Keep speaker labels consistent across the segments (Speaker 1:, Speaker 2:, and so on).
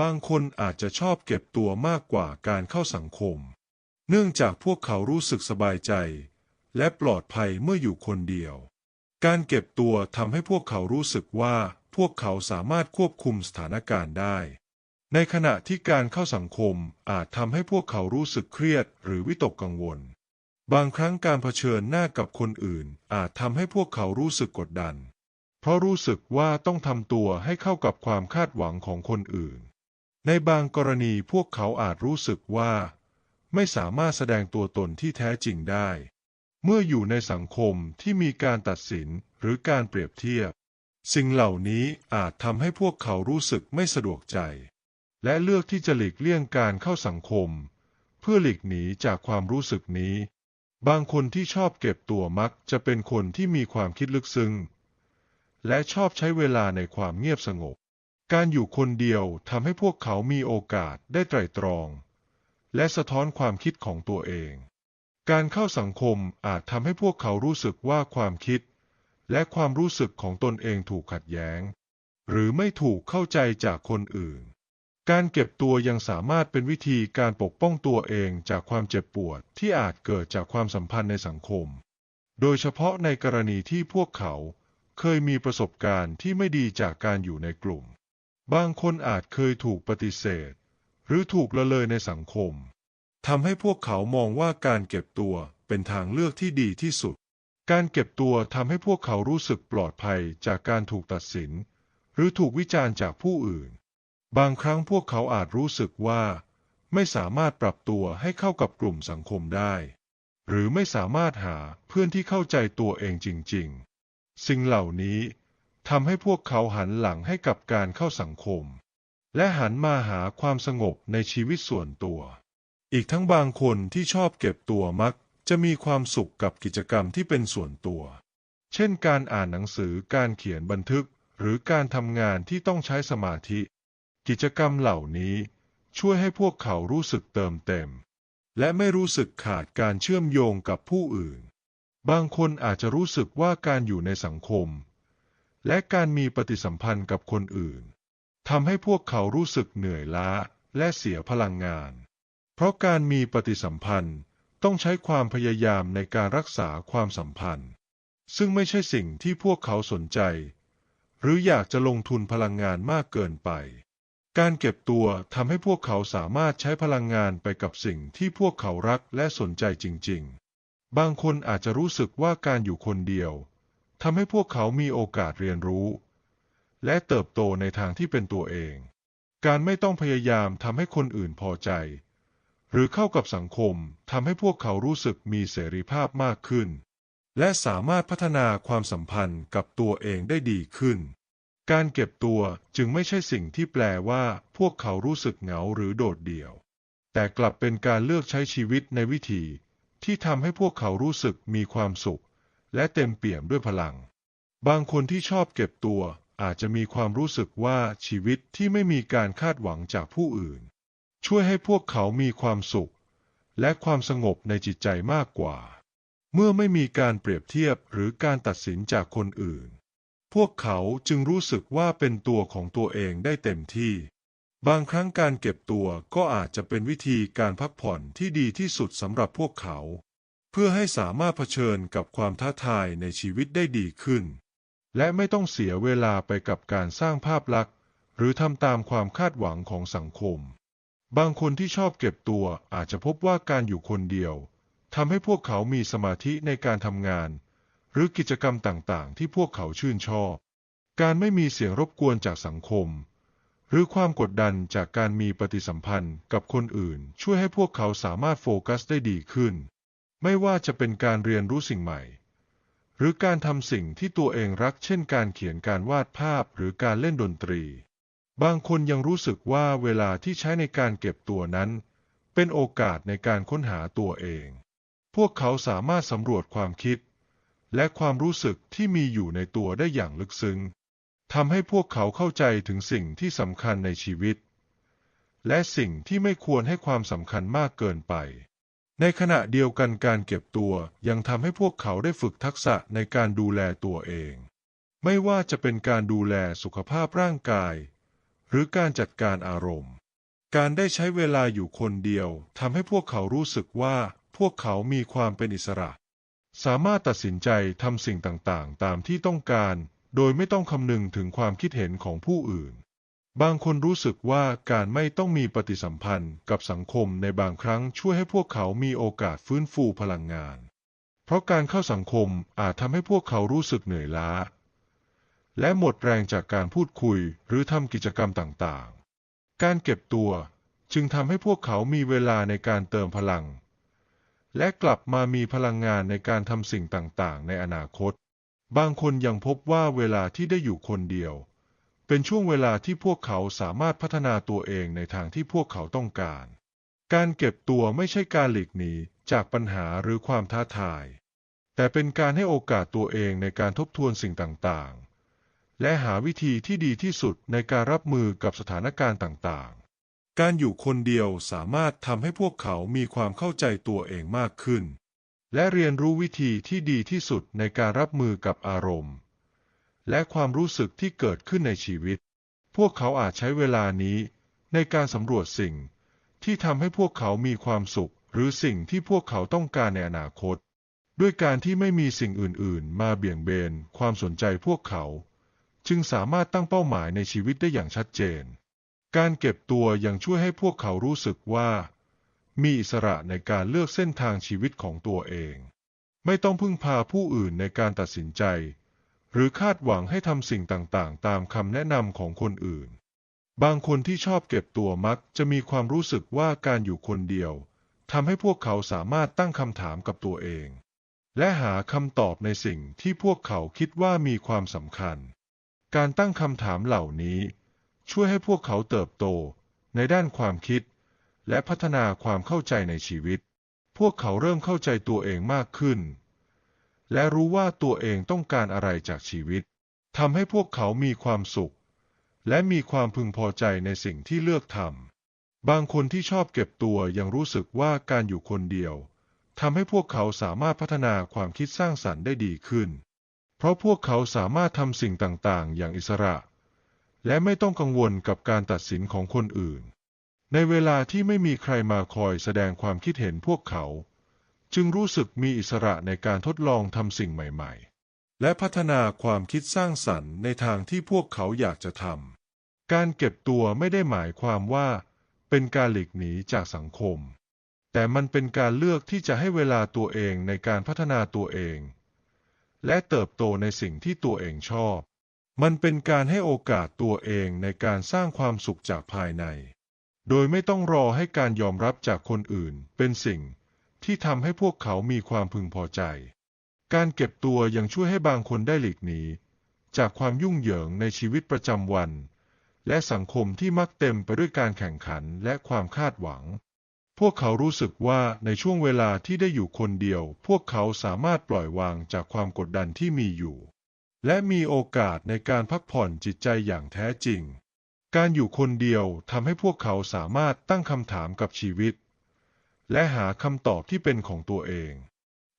Speaker 1: บางคนอาจจะชอบเก็บตัวมากกว่าการเข้าสังคม เนื่องจากพวกเขารู้สึกสบายใจ และปลอดภัยเมื่ออยู่คนเดียว การเก็บตัวทำให้พวกเขารู้สึกว่าพวกเขาสามารถควบคุมสถานการณ์ได้ ในขณะที่การเข้าสังคมอาจทำให้พวกเขารู้สึกเครียดหรือวิตกกังวล บางครั้งการเผชิญหน้ากับคนอื่น อาจทำให้พวกเขารู้สึกกดดัน เพราะรู้สึกว่าต้องทำตัวให้เข้ากับความคาดหวังของคนอื่น ในบางกรณีพวกเขาอาจรู้สึกว่า ไม่สามารถแสดงตัวตนที่แท้จริงได้ เมื่ออยู่ในสังคมที่มีการตัดสินหรือการเปรียบเทียบ สิ่งเหล่านี้อาจทำให้พวกเขารู้สึกไม่สะดวกใจ และเลือกที่จะหลีกเลี่ยงการเข้าสังคม เพื่อหลีกหนีจากความรู้สึกนี้ บางคนที่ชอบเก็บตัวมักจะเป็นคนที่มีความคิดลึกซึ้งและชอบใช้เวลาในความเงียบสงบ การอยู่คนเดียวทำให้พวกเขามีโอกาสได้ไตร่ตรอง และสะท้อนความคิดของตัวเอง การเข้าสังคมอาจทำให้พวกเขารู้สึกว่าความคิด และความรู้สึกของตนเองถูกขัดแย้ง หรือไม่ถูกเข้าใจจากคนอื่น การเก็บตัวยังสามารถเป็นวิธีการปกป้องตัวเองจากความเจ็บปวดที่อาจเกิดจากความสัมพันธ์ในสังคม โดยเฉพาะในกรณีที่พวกเขาเคยมีประสบการณ์ที่ไม่ดีจากการอยู่ในกลุ่ม บางคนอาจเคยถูกปฏิเสธ หรือถูกละเลยในสังคมทำให้พวกเขามองว่าการเก็บตัวเป็นทางเลือกที่ดีที่สุด การเก็บตัวทำให้พวกเขารู้สึกปลอดภัยจากการถูกตัดสิน หรือถูกวิจารณ์จากผู้อื่น บางครั้งพวกเขาอาจรู้สึกว่า ไม่สามารถปรับตัวให้เข้ากับกลุ่มสังคมได้ หรือไม่สามารถหาเพื่อนที่เข้าใจตัวเองจริง ๆ สิ่งเหล่านี้ ทำให้พวกเขาหันหลังให้กับการเข้าสังคม และหันมาหาความสงบในชีวิตส่วนตัว อีกทั้งบางคนที่ชอบเก็บตัวมักจะมีความสุขกับกิจกรรมที่เป็นส่วนตัว เช่นการอ่านหนังสือการเขียนบันทึก หรือการทำงานที่ต้องใช้สมาธิ กิจกรรมเหล่านี้ช่วยให้พวกเขารู้สึกเติมเต็ม และไม่รู้สึกขาดการเชื่อมโยงกับผู้อื่น บางคนอาจจะรู้สึกว่าการอยู่ในสังคม และการมีปฏิสัมพันธ์กับคนอื่นทำให้พวกเขารู้สึกเหนื่อยล้าและเสียพลังงาน เพราะการมีปฏิสัมพันธ์ต้องใช้ความพยายามในการรักษาความสัมพันธ์ ซึ่งไม่ใช่สิ่งที่พวกเขาสนใจ หรืออยากจะลงทุนพลังงานมากเกินไป การเก็บตัวทำให้พวกเขาสามารถใช้พลังงานไปกับสิ่งที่พวกเขารักและสนใจจริง ๆ บางคนอาจจะรู้สึกว่าการอยู่คนเดียว ทำให้พวกเขามีโอกาสเรียนรู้ และเติบโตในทางที่เป็นตัวเอง การไม่ต้องพยายามทำให้คนอื่นพอใจ หรือเข้ากับสังคมทำให้พวกเขารู้สึกมีเสรีภาพมากขึ้น และสามารถพัฒนาความสัมพันธ์กับตัวเองได้ดีขึ้น การเก็บตัวจึงไม่ใช่สิ่งที่แปลว่า พวกเขารู้สึกเหงาหรือโดดเดี่ยว แต่กลับเป็นการเลือกใช้ชีวิตในวิธีที่ทำให้พวกเขารู้สึกมีความสุข และเต็มเปี่ยมด้วยพลัง บางคนที่ชอบเก็บตัวอาจจะมีความรู้สึกว่าชีวิตที่ไม่มีการคาดหวังจากผู้อื่น ช่วยให้พวกเขามีความสุข และความสงบในจิตใจมากกว่า เมื่อไม่มีการเปรียบเทียบหรือการตัดสินจากคนอื่น พวกเขาจึงรู้สึกว่าเป็นตัวของตัวเองได้เต็มที่ บางครั้งการเก็บตัวก็อาจจะเป็นวิธีการพักผ่อนที่ดีที่สุดสำหรับพวกเขา พื่อให้สามารถเผชิญกับความท้าทายในชีวิตได้ดีขึ้น และไม่ต้องเสียเวลาไปกับการสร้างภาพลักษณ์ หรือทำตามความคาดหวังของสังคม บางคนที่ชอบเก็บตัวอาจจะพบว่าการอยู่คนเดียวทำให้พวกเขามีสมาธิในการทำงาน หรือกิจกรรมต่างๆ ที่พวกเขาชื่นชอบ การไม่มีเสียงรบกวนจากสังคม หรือความกดดันจากการมีปฏิสัมพันธ์กับคนอื่น ช่วยให้พวกเขาสามารถโฟกัสได้ดีขึ้น ไม่ว่าจะเป็นการเรียนรู้สิ่งใหม่ หรือการทำสิ่งที่ตัวเองรัก เช่นการเขียนการวาดภาพหรือการเล่นดนตรี บางคนยังรู้สึกว่าเวลาที่ใช้ในการเก็บตัวนั้น เป็นโอกาสในการค้นหาตัวเอง พวกเขาสามารถสำรวจความคิด และความรู้สึกที่มีอยู่ในตัวได้อย่างลึกซึ้งทำให้พวกเขาเข้าใจถึงสิ่งที่สำคัญในชีวิต และสิ่งที่ไม่ควรให้ความสำคัญมากเกินไป ในขณะเดียวกันการเก็บตัวยังทำให้พวกเขาได้ฝึกทักษะในการดูแลตัวเอง ไม่ว่าจะเป็นการดูแลสุขภาพร่างกาย หรือการจัดการอารมณ์ การได้ใช้เวลาอยู่คนเดียวทำให้พวกเขารู้สึกว่าพวกเขามีความเป็นอิสระ สามารถตัดสินใจทำสิ่งต่างๆ ตามที่ต้องการ โดยไม่ต้องคำนึงถึงความคิดเห็นของผู้อื่น บางคนรู้สึกว่าการไม่ต้องมีปฏิสัมพันธ์กับสังคมในบางครั้งช่วยให้พวกเขามีโอกาสฟื้นฟูพลังงาน เพราะการเข้าสังคมอาจทำให้พวกเขารู้สึกเหนื่อยล้า และหมดแรงจากการพูดคุยหรือทำกิจกรรมต่างๆ การเก็บตัวจึงทำให้พวกเขามีเวลาในการเติมพลัง และกลับมามีพลังงานในการทำสิ่งต่างๆ ในอนาคต บางคนยังพบว่าเวลาที่ได้อยู่คนเดียว เป็นช่วงเวลาที่พวกเขาสามารถพัฒนาตัวเองในทางที่พวกเขาต้องการ การเก็บตัวไม่ใช่การหลีกหนีจากปัญหาหรือความท้าทาย แต่เป็นการให้โอกาสตัวเองในการทบทวนสิ่งต่างๆ และหาวิธีที่ดีที่สุดในการรับมือกับสถานการณ์ต่างๆ การอยู่คนเดียวสามารถทำให้พวกเขามีความเข้าใจตัวเองมากขึ้น และเรียนรู้วิธีที่ดีที่สุดในการรับมือกับอารมณ์ และความรู้สึกที่เกิดขึ้นในชีวิต พวกเขาอาจใช้เวลานี้ในการสำรวจสิ่ง ที่ทำให้พวกเขามีความสุข หรือสิ่งที่พวกเขาต้องการในอนาคต ด้วยการที่ไม่มีสิ่งอื่น ๆ มาเบี่ยงเบนความสนใจพวกเขา จึงสามารถตั้งเป้าหมายในชีวิตได้อย่างชัดเจน การเก็บตัวยังช่วยให้พวกเขารู้สึกว่า มีอิสระในการเลือกเส้นทางชีวิตของตัวเอง ไม่ต้องพึ่งพาผู้อื่นในการตัดสินใจ รือคาดหวังให้ทำสิ่งต่างๆ ตามคำแนะนำของคนอื่น บางคนที่ชอบเก็บตัวมักจะมีความรู้สึกว่าการอยู่คนเดียวทำให้พวกเขาสามารถตั้งคำถามกับตัวเอง และหาคำตอบในสิ่งที่พวกเขาคิดว่ามีความสำคัญ การตั้งคำถามเหล่านี้ ช่วยให้พวกเขาเติบโตในด้านความคิด และพัฒนาความเข้าใจในชีวิต พวกเขาเริ่มเข้าใจตัวเองมากขึ้น และรู้ว่าตัวเองต้องการอะไรจากชีวิตทำให้พวกเขามีความสุข และมีความพึงพอใจในสิ่งที่เลือกทำบางคนที่ชอบเก็บตัวยังรู้สึกว่าการอยู่คนเดียวทำให้พวกเขาสามารถพัฒนาความคิดสร้างสรรค์ได้ดีขึ้น เพราะพวกเขาสามารถทำสิ่งต่าง ๆ อย่างอิสระ และไม่ต้องกังวลกับการตัดสินของคนอื่น ในเวลาที่ไม่มีใครมาคอยแสดงความคิดเห็นพวกเขา จึงรู้สึกมีอิสระในการทดลองทำสิ่งใหม่ๆ และพัฒนาความคิดสร้างสรรค์ในทางที่พวกเขาอยากจะทำ การเก็บตัวไม่ได้หมายความว่า เป็นการหลีกหนีจากสังคม แต่มันเป็นการเลือกที่จะให้เวลาตัวเองในการพัฒนาตัวเอง และเติบโตในสิ่งที่ตัวเองชอบ มันเป็นการให้โอกาสตัวเองในการสร้างความสุขจากภายใน โดยไม่ต้องรอให้การยอมรับจากคนอื่นเป็นสิ่ง ที่ทำให้พวกเขามีความพึงพอใจ การเก็บตัวยังช่วยให้บางคนได้หลีกหนีจากความยุ่งเหยิงในชีวิตประจำวัน และสังคมที่มักเต็มไปด้วยการแข่งขันและความคาดหวัง พวกเขารู้สึกว่าในช่วงเวลาที่ได้อยู่คนเดียว พวกเขาสามารถปล่อยวางจากความกดดันที่มีอยู่ และมีโอกาสในการพักผ่อนจิตใจอย่างแท้จริง การอยู่คนเดียวทำให้พวกเขาสามารถตั้งคำถามกับชีวิต และหาคำตอบที่เป็นของตัวเอง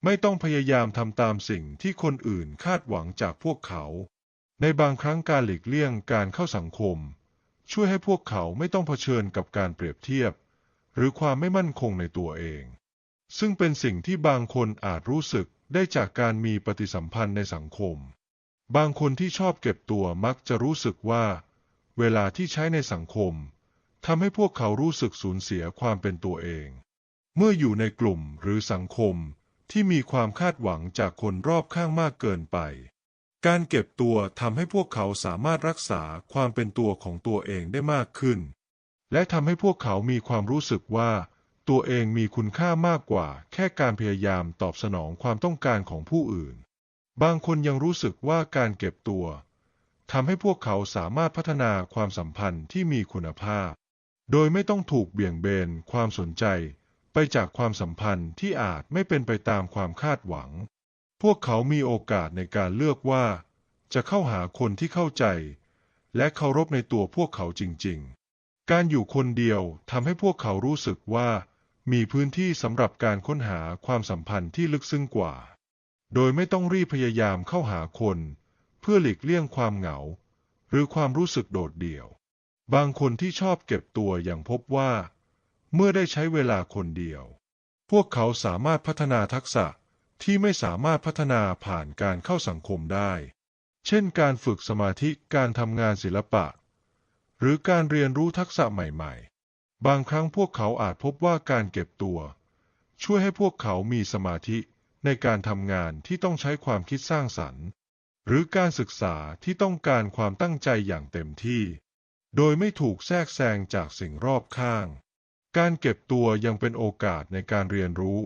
Speaker 1: ไม่ต้องพยายามทำตามสิ่งที่คนอื่นคาดหวังจากพวกเขา ในบางครั้งการหลีกเลี่ยงการเข้าสังคม ช่วยให้พวกเขาไม่ต้องเผชิญกับการเปรียบเทียบ หรือความไม่มั่นคงในตัวเอง ซึ่งเป็นสิ่งที่บางคนอาจรู้สึกได้จากการมีปฏิสัมพันธ์ในสังคม บางคนที่ชอบเก็บตัวมักจะรู้สึกว่า เวลาที่ใช้ในสังคมทำให้พวกเขารู้สึกสูญเสียความเป็นตัวเอง เมื่ออยู่ในกลุ่มหรือสังคมที่มีความคาดหวังจากคนรอบข้างมากเกินไป การเก็บตัวทำให้พวกเขาสามารถรักษาความเป็นตัวของตัวเองได้มากขึ้น และทำให้พวกเขามีความรู้สึกว่า ตัวเองมีคุณค่ามากกว่า แค่การพยายามตอบสนองความต้องการของผู้อื่น บางคนยังรู้สึกว่าการเก็บตัวทำให้พวกเขาสามารถพัฒนาความสัมพันธ์ที่มีคุณภาพ โดยไม่ต้องถูกเบี่ยงเบนความสนใจ ไปจากความสัมพันธ์ที่อาจไม่เป็นไปตามความคาดหวัง พวกเขามีโอกาสในการเลือกว่า จะเข้าหาคนที่เข้าใจ และเคารพในตัวพวกเขาจริง ๆ การอยู่คนเดียวทำให้พวกเขารู้สึกว่า มีพื้นที่สำหรับการค้นหาความสัมพันธ์ที่ลึกซึ้งกว่า โดยไม่ต้องรีบพยายามเข้าหาคน เพื่อหลีกเลี่ยงความเหงา หรือความรู้สึกโดดเดี่ยว บางคนที่ชอบเก็บตัวอยังพบว่า เมื่อได้ใช้เวลาคนเดียว พวกเขาสามารถพัฒนาทักษะที่ไม่สามารถพัฒนาผ่านการเข้าสังคมได้ เช่นการฝึกสมาธิการทำงานศิลปะ หรือการเรียนรู้ทักษะใหม่ๆ บางครั้งพวกเขาอาจพบว่าการเก็บตัว ช่วยให้พวกเขามีสมาธิในการทำงานที่ต้องใช้ความคิดสร้างสรรค์ หรือการศึกษาที่ต้องการความตั้งใจอย่างเต็มที่ โดยไม่ถูกแทรกแซงจากสิ่งรอบข้าง การเก็บตัวยังเป็นโอกาสในการเรียนรู้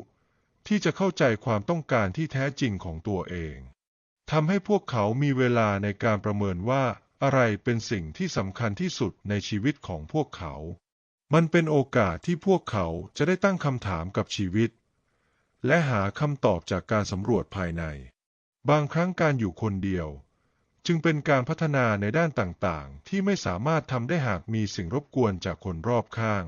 Speaker 1: ที่จะเข้าใจความต้องการที่แท้จริงของตัวเองทำให้พวกเขามีเวลาในการประเมินว่าอะไรเป็นสิ่งที่สำคัญที่สุดในชีวิตของพวกเขา มันเป็นโอกาสที่พวกเขาจะได้ตั้งคำถามกับชีวิต และหาคำตอบจากการสำรวจภายใน บางครั้งการอยู่คนเดียว จึงเป็นการพัฒนาในด้านต่างๆ ที่ไม่สามารถทำได้หากมีสิ่งรบกวนจากคนรอบข้าง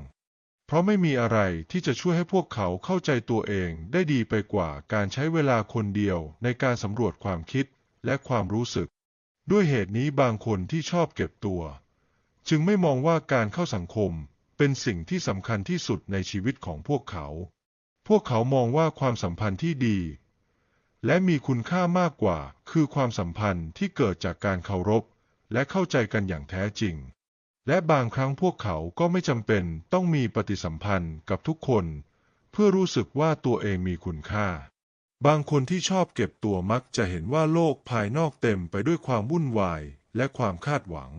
Speaker 1: เพราะไม่มีอะไรที่จะช่วยให้พวกเขาเข้าใจตัวเองได้ดีไปกว่าการใช้เวลาคนเดียวในการสำรวจความคิดและความรู้สึก ด้วยเหตุนี้บางคนที่ชอบเก็บตัว จึงไม่มองว่าการเข้าสังคมเป็นสิ่งที่สำคัญที่สุดในชีวิตของพวกเขา พวกเขามองว่าความสัมพันธ์ที่ดี และมีคุณค่ามากกว่าคือความสัมพันธ์ที่เกิดจากการเคารพ และเข้าใจกันอย่างแท้จริง และบางครั้งพวกเขาก็ไม่จำเป็นต้องมีปฏิสัมพันธ์กับทุกคน เพื่อรู้สึกว่าตัวเองมีคุณค่า บางคนที่ชอบเก็บตัวมักจะเห็นว่าโลกภายนอกเต็มไปด้วยความวุ่นวายและความคาดหวัง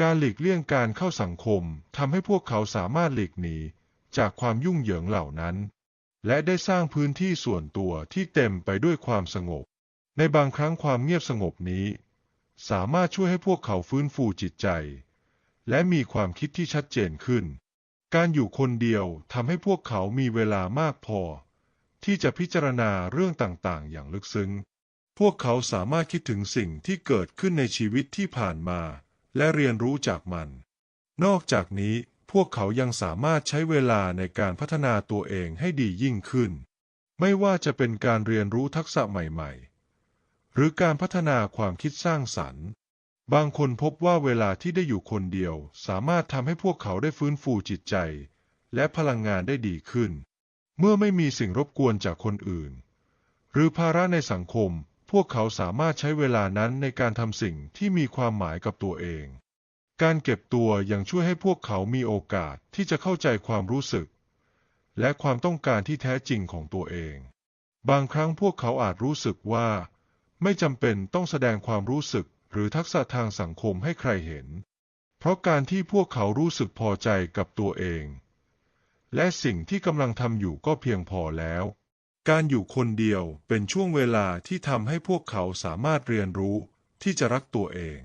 Speaker 1: การหลีกเลี่ยงการเข้าสังคมทำให้พวกเขาสามารถหลีกหนีจากความยุ่งเหยิงเหล่านั้น และได้สร้างพื้นที่ส่วนตัวที่เต็มไปด้วยความสงบ ในบางครั้งความเงียบสงบนี้ สามารถช่วยให้พวกเขาฟื้นฟูจิตใจ และมีความคิดที่ชัดเจนขึ้น การอยู่คนเดียวทำให้พวกเขามีเวลามากพอ ที่จะพิจารณาเรื่องต่างๆ อย่างลึกซึ้ง พวกเขาสามารถคิดถึงสิ่งที่เกิดขึ้นในชีวิตที่ผ่านมา และเรียนรู้จากมัน นอกจากนี้พวกเขายังสามารถใช้เวลาในการพัฒนาตัวเองให้ดียิ่งขึ้น ไม่ว่าจะเป็นการเรียนรู้ทักษะใหม่ ๆ หรือการพัฒนาความคิดสร้างสรรค์ บางคนพบว่าเวลาที่ได้อยู่คนเดียว สามารถทำให้พวกเขาได้ฟื้นฟูจิตใจ และพลังงานได้ดีขึ้น เมื่อไม่มีสิ่งรบกวนจากคนอื่น หรือภาระในสังคม พวกเขาสามารถใช้เวลานั้นในการทำสิ่งที่มีความหมายกับตัวเอง การเก็บตัวยังช่วยให้พวกเขามีโอกาสที่จะเข้าใจความรู้สึก และความต้องการที่แท้จริงของตัวเอง บางครั้งพวกเขาอาจรู้สึกว่า ไม่จำเป็นต้องแสดงความรู้สึก หรือทักษะทางสังคมให้ใครเห็น เพราะการที่พวกเขารู้สึกพอใจกับตัวเอง และสิ่งที่กำลังทำอยู่ก็เพียงพอแล้ว การอยู่คนเดียวเป็นช่วงเวลาที่ทำให้พวกเขาสามารถเรียนรู้ที่จะรักตัวเอง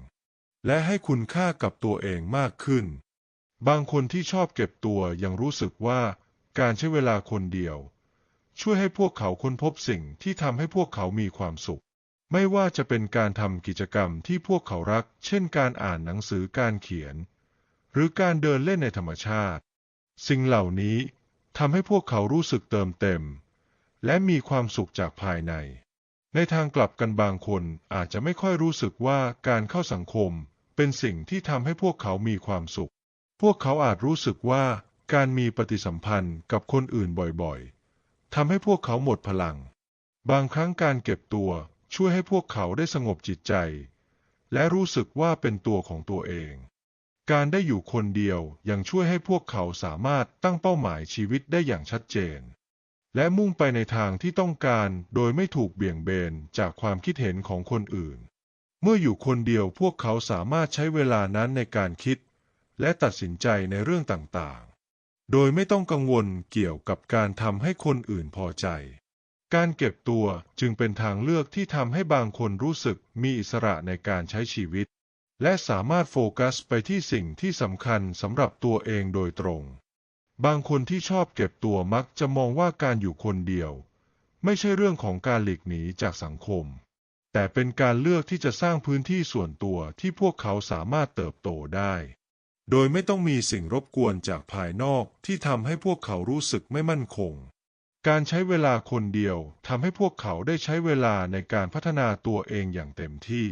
Speaker 1: และให้คุณค่ากับตัวเองมากขึ้น บางคนที่ชอบเก็บตัวยังรู้สึกว่าการใช้เวลาคนเดียว ช่วยให้พวกเขาค้นพบสิ่งที่ทำให้พวกเขามีความสุข ไม่ว่าจะเป็นการทำกิจกรรมที่พวกเขารัก เช่นการอ่านหนังสือการเขียน หรือการเดินเล่นในธรรมชาติ สิ่งเหล่านี้ทำให้พวกเขารู้สึกเติมเต็ม และมีความสุขจากภายใน ในทางกลับกันบางคนอาจจะไม่ค่อยรู้สึกว่าการเข้าสังคมเป็นสิ่งที่ทำให้พวกเขามีความสุข พวกเขาอาจรู้สึกว่าการมีปฏิสัมพันธ์กับคนอื่นบ่อยๆทำให้พวกเขาหมดพลัง บางครั้งการเก็บตัว ช่วยให้พวกเขาได้สงบจิตใจ และรู้สึกว่าเป็นตัวของตัวเอง การได้อยู่คนเดียวยังช่วยให้พวกเขาสามารถตั้งเป้าหมายชีวิตได้อย่างชัดเจน และมุ่งไปในทางที่ต้องการโดยไม่ถูกเบี่ยงเบนจากความคิดเห็นของคนอื่น เมื่ออยู่คนเดียวพวกเขาสามารถใช้เวลานั้นในการคิด และตัดสินใจในเรื่องต่างๆ โดยไม่ต้องกังวลเกี่ยวกับการทำให้คนอื่นพอใจ การเก็บตัวจึงเป็นทางเลือกที่ทำให้บางคนรู้สึกมีอิสระในการใช้ชีวิต และสามารถโฟกัสไปที่สิ่งที่สำคัญสำหรับตัวเองโดยตรง บางคนที่ชอบเก็บตัวมักจะมองว่าการอยู่คนเดียว ไม่ใช่เรื่องของการหลีกหนีจากสังคม แต่เป็นการเลือกที่จะสร้างพื้นที่ส่วนตัวที่พวกเขาสามารถเติบโตได้ โดยไม่ต้องมีสิ่งรบกวนจากภายนอกที่ทำให้พวกเขารู้สึกไม่มั่นคง การใช้เวลาคนเดียวทำให้พวกเขาได้ใช้เวลาในการพัฒนาตัวเองอย่างเต็มที่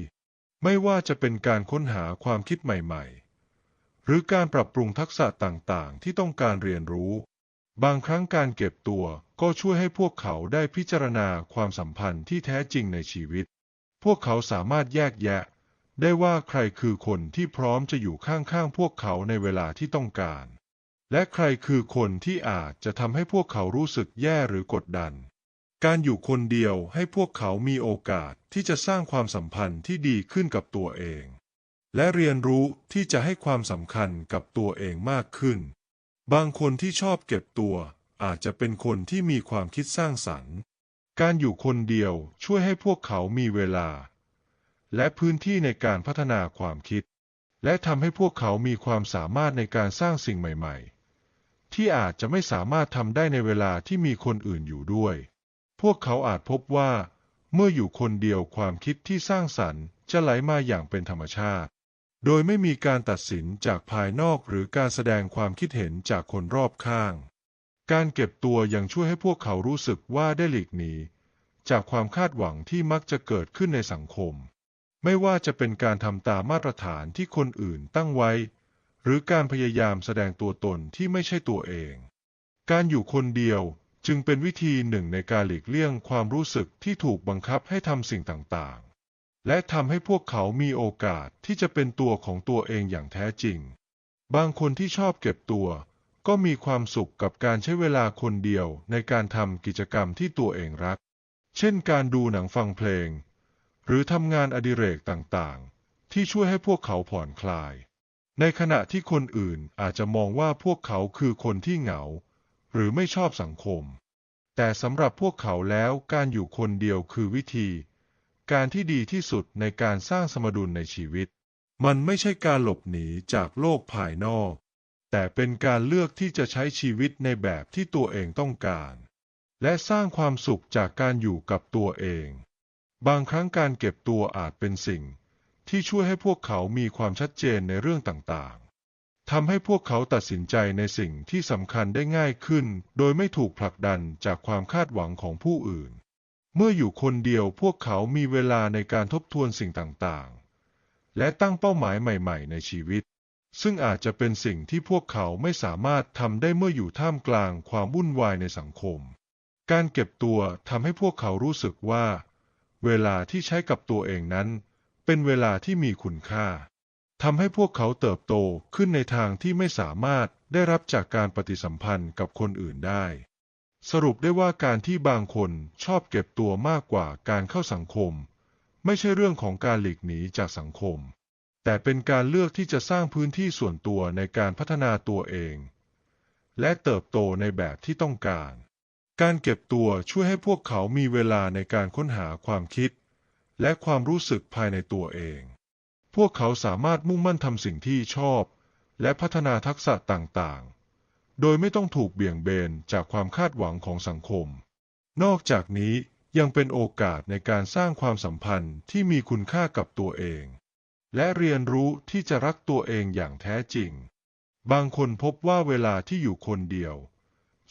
Speaker 1: ไม่ว่าจะเป็นการค้นหาความคิดใหม่ๆ หรือการปรับปรุงทักษะต่างๆ ที่ต้องการเรียนรู้ บางครั้งการเก็บตัวก็ช่วยให้พวกเขาได้พิจารณาความสัมพันธ์ที่แท้จริงในชีวิต พวกเขาสามารถแยกแยะ ได้ว่าใครคือคนที่พร้อมจะอยู่ข้างๆพวกเขาในเวลาที่ต้องการ และใครคือคนที่อาจจะทำให้พวกเขารู้สึกแย่หรือกดดัน การอยู่คนเดียวให้พวกเขามีโอกาสที่จะสร้างความสัมพันธ์ที่ดีขึ้นกับตัวเอง และเรียนรู้ที่จะให้ความสำคัญกับตัวเองมากขึ้น บางคนที่ชอบเก็บตัว อาจจะเป็นคนที่มีความคิดสร้างสรรค์ การอยู่คนเดียวช่วยให้พวกเขามีเวลา และพื้นที่ในการพัฒนาความคิด และทำให้พวกเขามีความสามารถในการสร้างสิ่งใหม่ ๆ ที่อาจจะไม่สามารถทำได้ในเวลาที่มีคนอื่นอยู่ด้วย พวกเขาอาจพบว่า เมื่ออยู่คนเดียวความคิดที่สร้างสรรค์จะไหลมาอย่างเป็นธรรมชาติ โดยไม่มีการตัดสินจากภายนอกหรือการแสดงความคิดเห็นจากคนรอบข้าง การเก็บตัวยังช่วยให้พวกเขารู้สึกว่าได้หลีกหนีจากความคาดหวังที่มักจะเกิดขึ้นในสังคม ไม่ว่าจะเป็นการทำตามมาตรฐานที่คนอื่นตั้งไว้ หรือการพยายามแสดงตัวตนที่ไม่ใช่ตัวเอง การอยู่คนเดียวจึงเป็นวิธีหนึ่งในการหลีกเลี่ยงความรู้สึกที่ถูกบังคับให้ทำสิ่งต่างๆ และทำให้พวกเขามีโอกาสที่จะเป็นตัวของตัวเองอย่างแท้จริง บางคนที่ชอบเก็บตัว ก็มีความสุขกับการใช้เวลาคนเดียวในการทำกิจกรรมที่ตัวเองรัก เช่นการดูหนังฟังเพลง หรือทำงานอดิเรกต่างๆ ที่ช่วยให้พวกเขาผ่อนคลาย ในขณะที่คนอื่นอาจจะมองว่าพวกเขาคือคนที่เหงา หรือไม่ชอบสังคม แต่สำหรับพวกเขาแล้วการอยู่คนเดียวคือวิธี การที่ดีที่สุดในการสร้างสมดุลในชีวิต มันไม่ใช่การหลบหนีจากโลกภายนอก แต่เป็นการเลือกที่จะใช้ชีวิตในแบบที่ตัวเองต้องการ และสร้างความสุขจากการอยู่กับตัวเอง บางครั้งการเก็บตัวอาจเป็นสิ่ง ที่ช่วยให้พวกเขามีความชัดเจนในเรื่องต่างๆทำให้พวกเขาตัดสินใจในสิ่งที่สำคัญได้ง่ายขึ้น โดยไม่ถูกผลักดันจากความคาดหวังของผู้อื่น เมื่ออยู่คนเดียวพวกเขามีเวลาในการทบทวนสิ่งต่างๆ และตั้งเป้าหมายใหม่ ๆ ในชีวิตซึ่งอาจจะเป็นสิ่งที่พวกเขาไม่สามารถทำได้เมื่ออยู่ท่ามกลางความวุ่นวายในสังคม การเก็บตัวทำให้พวกเขารู้สึกว่า เวลาที่ใช้กับตัวเองนั้น เป็นเวลาที่มีคุณค่าทำให้พวกเขาเติบโตขึ้นในทางที่ไม่สามารถได้รับจากการปฏิสัมพันธ์กับคนอื่นได้ สรุปได้ว่าการที่บางคนชอบเก็บตัวมากกว่าการเข้าสังคม ไม่ใช่เรื่องของการหลีกหนีจากสังคม แต่เป็นการเลือกที่จะสร้างพื้นที่ส่วนตัวในการพัฒนาตัวเอง และเติบโตในแบบที่ต้องการ การเก็บตัวช่วยให้พวกเขามีเวลาในการค้นหาความคิด และความรู้สึกภายในตัวเอง พวกเขาสามารถมุ่งมั่นทำสิ่งที่ชอบ และพัฒนาทักษะต่างๆ โดยไม่ต้องถูกเบี่ยงเบนจากความคาดหวังของสังคม นอกจากนี้ยังเป็นโอกาสในการสร้างความสัมพันธ์ที่มีคุณค่ากับตัวเอง และเรียนรู้ที่จะรักตัวเองอย่างแท้จริง บางคนพบว่าเวลาที่อยู่คนเดียว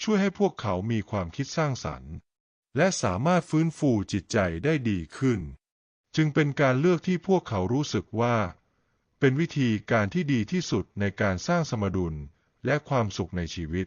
Speaker 1: ช่วยให้พวกเขามีความคิดสร้างสรรค์ และสามารถฟื้นฟูจิตใจได้ดีขึ้น จึงเป็นการเลือกที่พวกเขารู้สึกว่า เป็นวิธีการที่ดีที่สุดในการสร้างสมดุลและความสุขในชีวิต